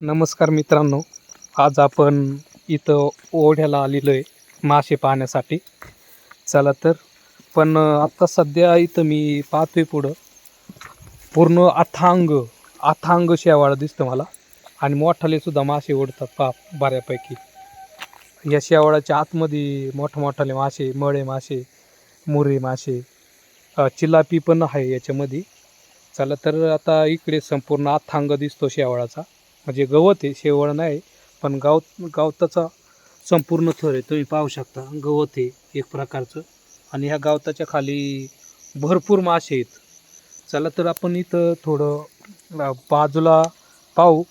नमस्कार मित्रांनो आज आपण इथं ओढ्याला आलेलो आहे मासे पाहण्यासाठी. चला तर पण आत्ता सध्या इथं मी पाहतोय पुढं. पूर्ण अथांग अथांग शेवाळ दिसतं मला. आणि मोठाले सुद्धा मासे ओढतात पा बऱ्यापैकी. या शेवाळाच्या आतमध्ये मोठमोठाले मासे मळे मासे मुरे मासे चिलापी पण आहे याच्यामध्ये. चला तर आता इकडे संपूर्ण अथांग दिसतो शेवाळाचा. म्हणजे गवत आहे शेवळ नाही पण गाव गावताचा संपूर्ण थर आहे तुम्ही पाहू शकता. गवत आहे एक प्रकारचं. आणि ह्या गवताच्या खाली भरपूर मासे आहेत. चला तर आपण इथं थोडं बाजूला पाहू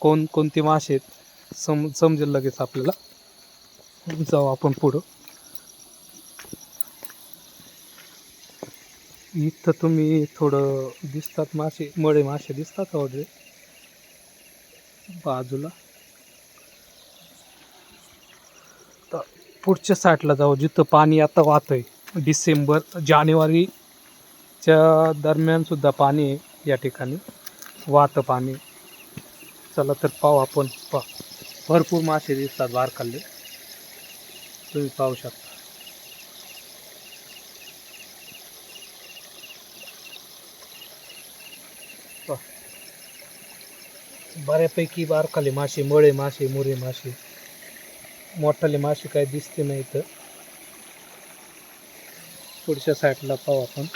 कोण कोणते मासे आहेत. सम समजेल लगेच आपल्याला. जाऊ आपण पुढं. इथं तुम्ही थोडं दिसतात मासे मळे मासे दिसतात ऑलरेडी बाजूला. तर पुढच्या साईडला जाऊ जिथं पाणी आता वाहतंय. डिसेंबर जानेवारीच्या दरम्यानसुद्धा पाणी आहे या ठिकाणी वाहतं पाणी. चला तर पाहू आपण. पा भरपूर मासे दिसतात बारकाले. तुम्ही पाहू शकता. पहा. बऱ्यापैकी बारकाले मासे मळे मासे मुरे मासे मोठाले मासे काही दिसते नाही तर पुढच्या साईडला पाहू आपण.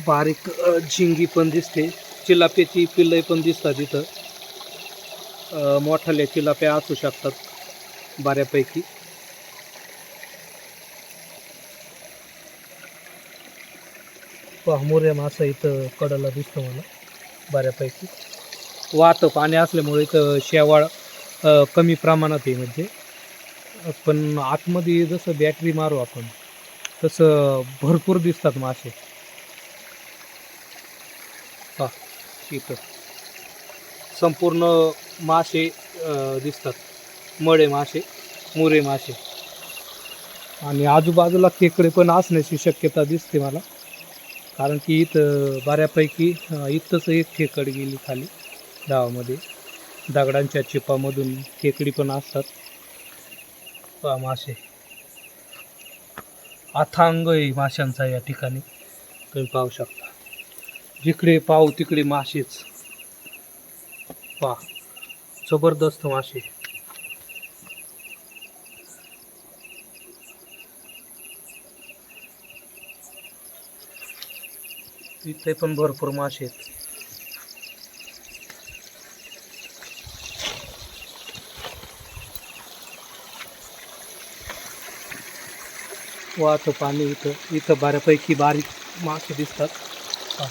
बारीक झिंगी पण दिसते. चिलाप्याची पिल्लई पण दिसतात इथं. मोठाल्या चिलाप्या असू शकतात बऱ्यापैकी. पहा मोऱ्या मासा इथं कडाला दिसतो मला बऱ्यापैकी. वाहतं पाणी असल्यामुळे इथं शेवाळ कमी प्रमाणात आहे म्हणजे. पण आतमध्ये जसं बॅटरी मारू आपण तसं भरपूर दिसतात मासे. पहा इथं. संपूर्ण मासे दिसतात. मळे मासे मुरे मासे. आणि आजूबाजूला खेकडे पण असण्याची शक्यता दिसते मला. कारण की इथं बऱ्यापैकी इथंच एक खेकड गेली खाली गावामध्ये. दगडांच्या चिपामधून खेकडी पण असतात. पहा मासे. अथांग आहे माशांचा या ठिकाणी. तुम्ही पाहू शकता. जिकडे पाहू तिकडे मासेच. पहा. जबरदस्त मासे. इथे पण भरपूर मासे आहेत. वाहतं पाणी इथं इथं बऱ्यापैकी बारीक मासे दिसतात. हो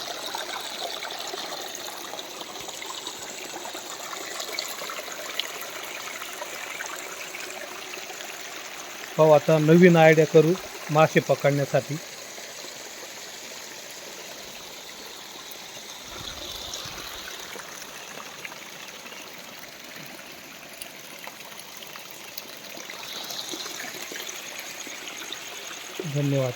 पाहू आता नवीन आयडिया करू मासे पकडण्यासाठी. धन्यवाद